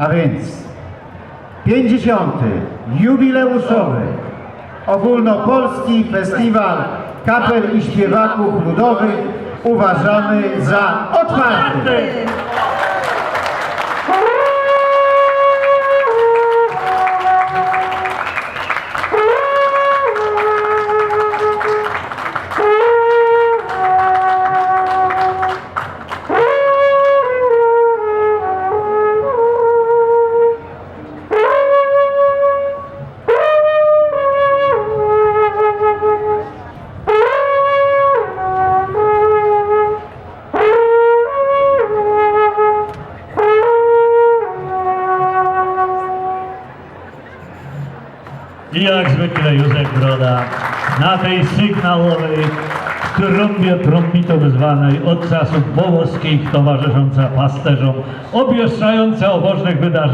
A więc 50. jubileuszowy ogólnopolski festiwal kapel i śpiewaków ludowych uważamy za otwarty. I jak zwykle Józef Broda na tej sygnałowej trąbie trąbitą zwanej od czasów bołoskich towarzysząca pasterzom, obwieszczająca o wydarzeniach.